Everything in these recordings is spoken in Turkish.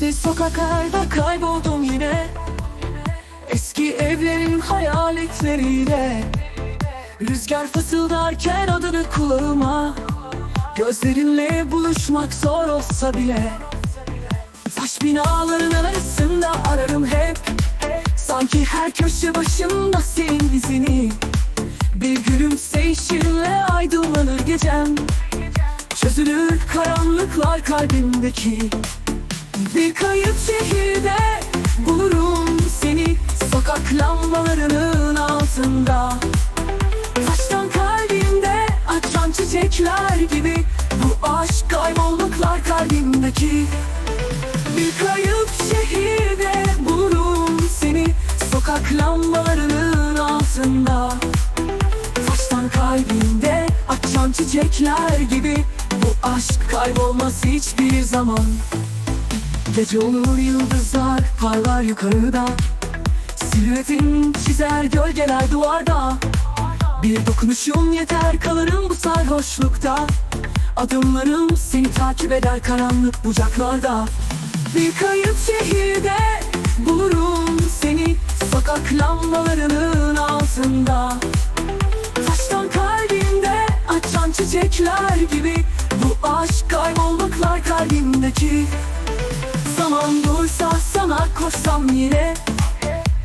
Sisli sokaklarda kayboldum yine. Eski evlerin hayaletleriyle. Rüzgar fısıldarken adını kulağıma. Gözlerinle buluşmak zor olsa bile. Taş binaların arasında ararım hep. Sanki her köşe başında senin izini. Bir gülümseyişinle aydınlanır gecem. Çözülür karanlıklar kalbimdeki Bir kayıp şehirde bulurum seni. Sokak lambalarının altında. Taştan kalbimde açan çiçekler gibi. Bu aşk kaybolduklar kalbimdeki. Bir kayıp şehirde bulurum seni. Sokak lambalarının altında. Taştan kalbimde açan çiçekler gibi. Bu aşk kaybolmaz hiçbir zaman Gece olur yıldızlar parlar yukarıda. Silüetin çizer gölgeler duvarda. Bir dokunuşun yeter kalırım bu sarhoşlukta. Adımlarım seni takip eder karanlık bucaklarda. Bir kayıp şehirde bulurum seni Sokak lambalarının altında. Taştan kalbimde açan çiçekler gibi Bu aşk kaybolduklar kalbimdeki Zaman dursa sana koşsam yine.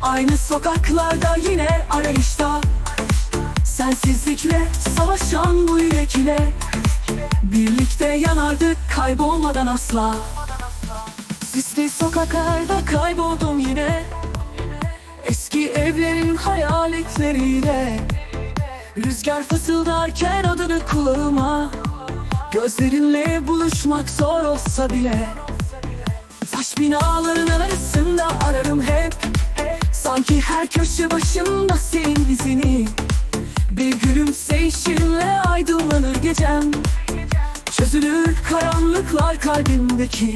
Aynı sokaklarda yine arayışta. Sensizlikle savaşan bu yürek ile. Birlikte yanardık kaybolmadan asla. Sisli sokaklarda kayboldum yine. Eski evlerin hayaletleriyle. Rüzgar fısıldarken adını kulağıma. Gözlerinle buluşmak zor olsa bile Taş binaların arasında ararım hep. Sanki her köşe başında senin izini. Bir gülümseyişinle aydınlanır gecem. Çözülür karanlıklar kalbimdeki.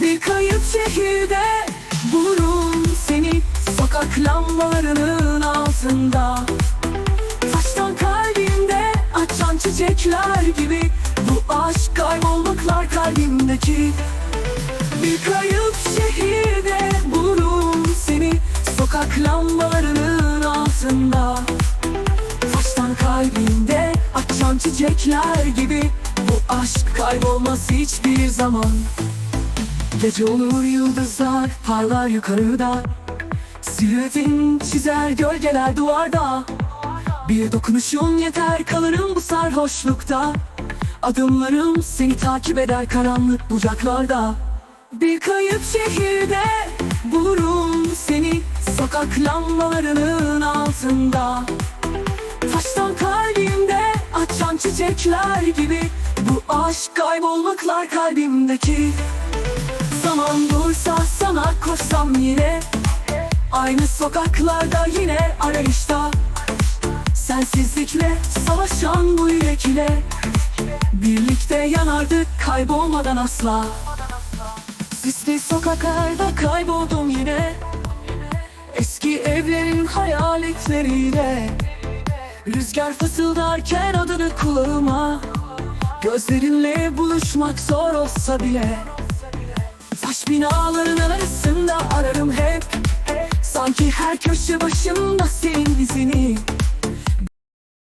Bir kayıp şehirde bulurum seni. Sokak lambalarının altında. Taştan kalbimde açan çiçekler gibi. Bu aşk kaybolduklar kalbimdeki altında. Taştan kalbimde açan çiçekler gibi. Bu aşk kaybolmaz hiçbir zaman. Gece olur yıldızlar parlar yukarıda. Silüetin çizer gölgeler duvarda. Bir dokunuşun yeter kalırım bu sarhoşlukta. Adımlarım seni takip eder karanlık bucaklarda. Bir kayıp şehirde bulurum seni Sokak lambalarının altında. Taştan kalbimde açan çiçekler gibi Bu aşk kaybolmaklar kalbimdeki. Zaman dursa sana koşsam yine Aynı sokaklarda yine arayışta. Sensizlikle savaşan bu yürek ile Birlikte yanardık kaybolmadan asla. Sisli sokaklarda kayboldum yine Eski evlerin hayaletleriyle Rüzgar fısıldarken adını kulağıma Gözlerinle buluşmak zor olsa bile Taş binaların arasında ararım hep Sanki her köşe başında senin izini